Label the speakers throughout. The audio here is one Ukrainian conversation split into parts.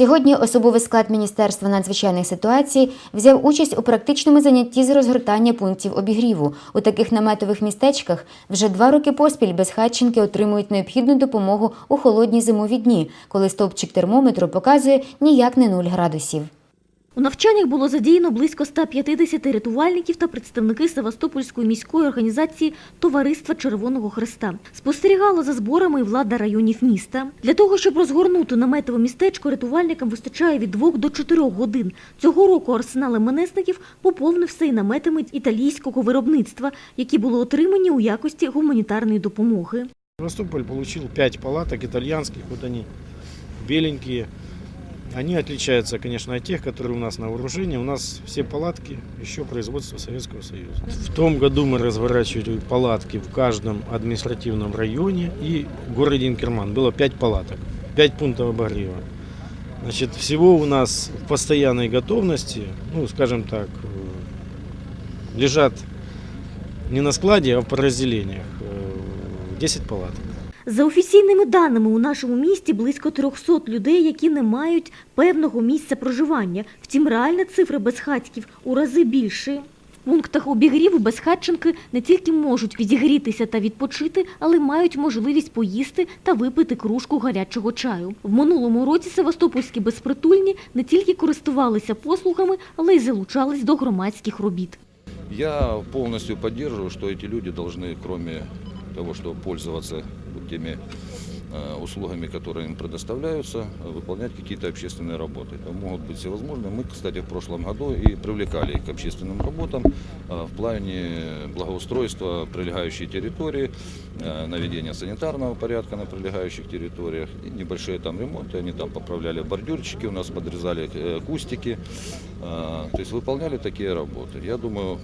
Speaker 1: Сьогодні особовий склад Міністерства надзвичайних ситуацій взяв участь у практичному занятті з розгортання пунктів обігріву. У таких наметових містечках вже два роки поспіль безхатченки отримують необхідну допомогу у холодні зимові дні, коли стовпчик термометру показує ніяк не нуль градусів.
Speaker 2: У навчаннях було задіяно близько 150 рятувальників та представники Севастопольської міської організації Товариства Червоного Хреста. Спостерігала за зборами і влада районів міста. Для того, щоб розгорнути наметове містечко, рятувальникам вистачає від 2 до 4 годин. Цього року арсенал МНСників поповнився і наметами італійського виробництва, які були отримані у якості гуманітарної допомоги.
Speaker 3: Севастополь получил 5 палаток итальянских, вот они беленькие. Они отличаются, конечно, от тех, которые у нас на вооружении. У нас все палатки еще производства Советского Союза. В том году мы разворачивали палатки в каждом административном районе и в городе Инкерман. Было 5 палаток, 5 пунктов обогрева. Значит, всего у нас в постоянной готовности, ну, скажем так, э, лежат не на складе, а в подразделениях э, 10 палаток.
Speaker 2: За офіційними даними, у нашому місті близько 300 людей, які не мають певного місця проживання. Втім, реальна цифра безхатьків у рази більше. В пунктах обігріву безхатченки не тільки можуть відігрітися та відпочити, але мають можливість поїсти та випити кружку гарячого чаю. В минулому році севастопольські безпритульні не тільки користувалися послугами, але й залучались до громадських робіт.
Speaker 4: Я полностью поддерживаю, что эти люди должны, кроме того, чтобы пользоваться теми э, услугами, которые им предоставляются, выполнять какие-то общественные работы. Это могут быть всевозможные. Мы, кстати, в прошлом году и привлекали их к общественным работам э, в плане благоустройства прилегающей территории, э, наведения санитарного порядка на прилегающих территориях, и небольшие там ремонты. Они там поправляли бордюрчики, у нас подрезали кустики. То есть выполняли такие работы. Я думаю,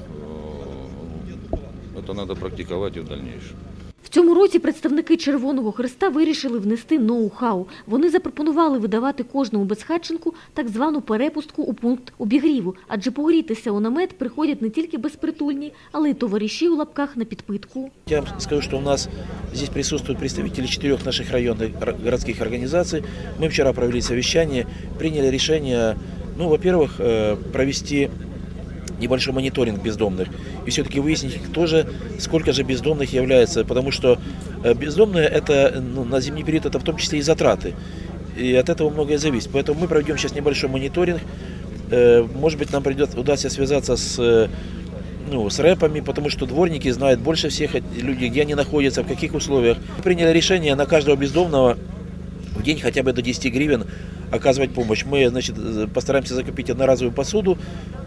Speaker 4: это надо практиковать и в дальнейшем.
Speaker 2: В цьому році представники Червоного Хреста вирішили внести ноу-хау. Вони запропонували видавати кожному безхатченку так звану перепустку у пункт обігріву, адже погрітися у намет приходять не тільки безпритульні, але й товариші у лапках на підпитку.
Speaker 5: Я вам скажу, что у нас здесь присутствуют представители четырех наших районных ор- городских организаций. Мы вчера провели совещание, приняли решение, ну, во-первых, э, провести небольшой мониторинг бездомных и все-таки выяснить, кто же, сколько же бездомных является, потому что э, бездомные это ну, на зимний период это в том числе и затраты, и от этого многое зависит. Поэтому мы проведем сейчас небольшой мониторинг. Э, Может быть, нам придет, удастся связаться с э, ну, с рэпами, потому что дворники знают больше всех люди, где они находятся, в каких условиях. Приняли решение на каждого бездомного в день хотя бы до 10 гривен оказывать помощь. Мы, значит, э, постараемся закупить одноразовую посуду,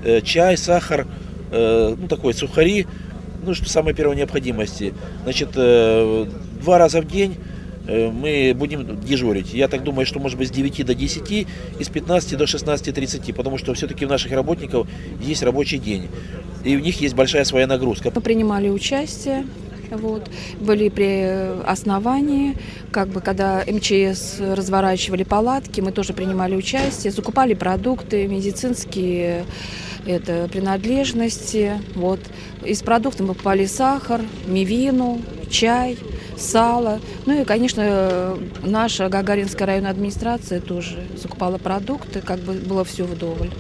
Speaker 5: э, чай, сахар, э, ну, такой, сухари, ну, что самой первой необходимости. Значит, два раза в день мы будем дежурить. Я так думаю, что может быть с 9 до 10 и с 15 до 16.30, потому что все-таки у наших работников есть рабочий день. И у них есть большая своя нагрузка.
Speaker 6: Мы принимали участие, вот, были при основании, как бы, когда МЧС разворачивали палатки, мы тоже принимали участие, закупали продукты, медицинские это, принадлежности, вот. Из продуктов мы покупали сахар, мивину, чай, сало. Ну и, конечно, наша Гагаринская районная администрация тоже закупала продукты, как бы было все вдоволь.